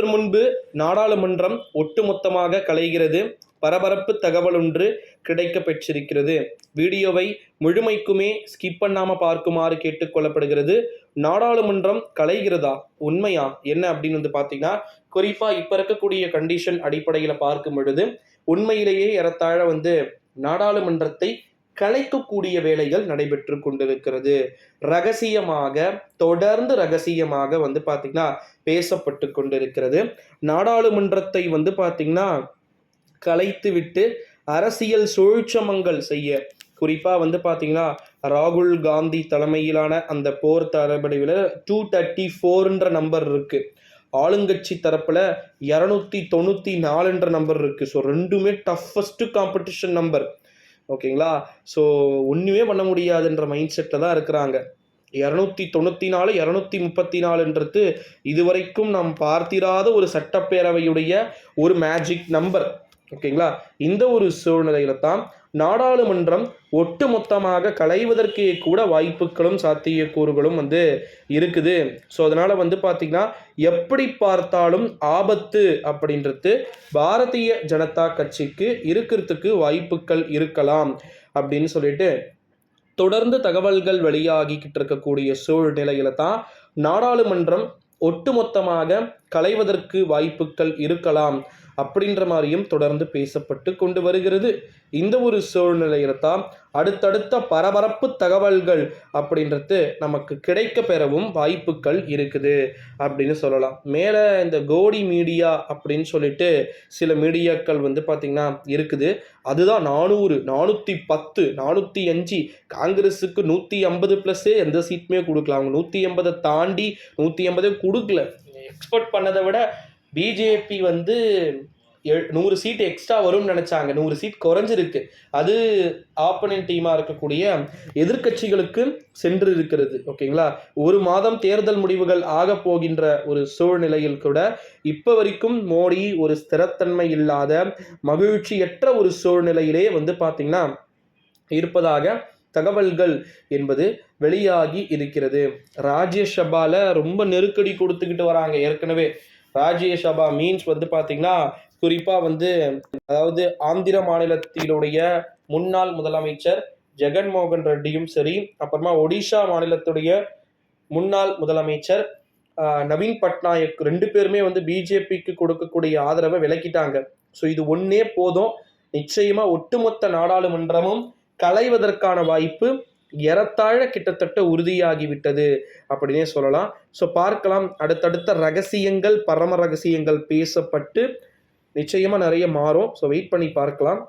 சற்று முன்பு நாடாளுமன்றம் ஒட்டுமொத்தமாக கலைகிறது பரபரப்பு தகவல் ஒன்று கிடைக்க பெற்றிருக்கிறது. வீடியோவை முழுமைக்குமே ஸ்கிப் பண்ணாம பார்க்குமாறு கேட்டுக்கொள்ளப்படுகிறது நாடாளுமன்றம் கலைகிறதா? உண்மையா? என்ன அப்படின்னு வந்து பார்த்தீங்கன்னா குறிப்பா இப்ப இருக்கக்கூடிய கண்டிஷன் அடிப்படையில் பார்க்கும் பொழுது உண்மையிலேயே ஏறத்தாழ வந்து நாடாளுமன்றத்தை கலைக்கக்கூடிய வேலைகள் நடைபெற்று கொண்டிருக்கிறது. ரகசியமாக தொடர்ந்து ரகசியமாக வந்து பார்த்தீங்கன்னா பேசப்பட்டு கொண்டிருக்கிறது. நாடாளுமன்றத்தை வந்து பார்த்தீங்கன்னா கலைத்துவிட்டு அரசியல் சூழ்ச்சமங்கள் செய்ய குறிப்பாக வந்து பார்த்தீங்கன்னா ராகுல் காந்தி தலைமையிலான அந்த போர் தளபடியில் டூ தேர்ட்டி ஃபோர்ன்ற நம்பர் இருக்குது ஆளுங்கட்சி தரப்பில் இரநூத்தி தொண்ணூற்றி நாலுன்ற நம்பர் இருக்குது ஸோ ரெண்டுமே டஃபஸ்ட்டு காம்படிஷன் நம்பர் ஓகேங்களா? ஸோ ஒன்றுமே பண்ண முடியாதுன்ற மைண்ட் செட்டில் தான் இருக்கிறாங்க. இரநூத்தி தொண்ணூற்றி நாலு இரநூத்தி முப்பத்தி நாலுன்றது இதுவரைக்கும் நாம் பார்த்திராத ஒரு சட்டப்பேரவையுடைய ஒரு மேஜிக் நம்பர் ஓகேங்களா? இந்த ஒரு சூழ்நிலையில தான் நாடாளுமன்றம் ஒட்டுமொத்தமாக களைவதற்கே கூட வாய்ப்புகளும் சாத்தியக்கூறுகளும் வந்து இருக்குது. ஸோ அதனால் வந்து பார்த்திங்கன்னா எப்படி பார்த்தாலும் ஆபத்து அப்படின்றது பாரதிய ஜனதா கட்சிக்கு இருக்கிறதுக்கு வாய்ப்புகள் இருக்கலாம் அப்படின்னு சொல்லிட்டு தொடர்ந்து தகவல்கள் வெளியாகிக்கிட்டு இருக்கக்கூடிய சூழ்நிலையில தான் நாடாளுமன்றம் ஒட்டுமொத்தமாக களைவதற்கு வாய்ப்புகள் இருக்கலாம். அப்படின்ற மாதிரியும் தொடர்ந்து பேசப்பட்டு கொண்டு வருகிறது. இந்த ஒரு சூழ்நிலையில தான் அடுத்தடுத்த பரபரப்பு தகவல்கள் அப்படின்றது நமக்கு கிடைக்க பெறவும் வாய்ப்புகள் இருக்குது அப்படின்னு சொல்லலாம். மேலே இந்த கோடி மீடியா அப்படின்னு சொல்லிட்டு சில மீடியாக்கள் வந்து பார்த்திங்கன்னா இருக்குது. அதுதான் நானூறு நானூற்றி பத்து நானூற்றி அஞ்சு காங்கிரஸுக்கு நூற்றி ஐம்பது ப்ளஸ்ஸே எந்த சீட்டுமே கொடுக்கலாம் அவங்க நூற்றி எண்பதை தாண்டி நூற்றி எண்பதே கொடுக்கல. எக்ஸ்போர்ட் பண்ணதை விட பிஜேபி வந்து எ- நூறு சீட் எக்ஸ்ட்ரா வரும்னு நினச்சாங்க. நூறு சீட் குறைஞ்சிருக்கு. அது ஆப்பனன் டீமாக இருக்கக்கூடிய எதிர்க்கட்சிகளுக்கு சென்று இருக்கிறது ஓகேங்களா? ஒரு மாதம் தேர்தல் முடிவுகள் ஆக போகின்ற ஒரு சூழ்நிலையில் கூட இப்போ வரைக்கும் மோடி ஒரு ஸ்திரத்தன்மை இல்லாத மகிழ்ச்சியற்ற ஒரு சூழ்நிலையிலே வந்து பார்த்தீங்கன்னா இருப்பதாக தகவல்கள் என்பது வெளியாகி இருக்கிறது. ராஜ்யசபால ரொம்ப நெருக்கடி கொடுத்துக்கிட்டு வராங்க. ஏற்கனவே ராஜ்யசபா மீன்ஸ் வந்து பார்த்தீங்கன்னா குறிப்பாக வந்து அதாவது ஆந்திர மாநிலத்தினுடைய முன்னாள் முதலமைச்சர் ஜெகன்மோகன் ரெட்டியும் சரி அப்புறமா ஒடிஷா மாநிலத்துடைய முன்னாள் முதலமைச்சர் நவீன் பட்நாயக் ரெண்டு பேருமே வந்து பிஜேபிக்கு கொடுக்கக்கூடிய ஆதரவை விலக்கிட்டாங்க ஸோ இது ஒன்றே போதும். நிச்சயமா ஒட்டுமொத்த நாடாளுமன்றமும் களைவதற்கான வாய்ப்பு ஏறத்தாழ கிட்டத்தட்ட உறுதியாகிவிட்டது அப்படின்னே சொல்லலாம். ஸோ பார்க்கலாம். அடுத்தடுத்த ரகசியங்கள் பரம ரகசியங்கள் பேசப்பட்டு நிச்சயமாக நிறைய மாறும். ஸோ வெயிட் பண்ணி பார்க்கலாம்.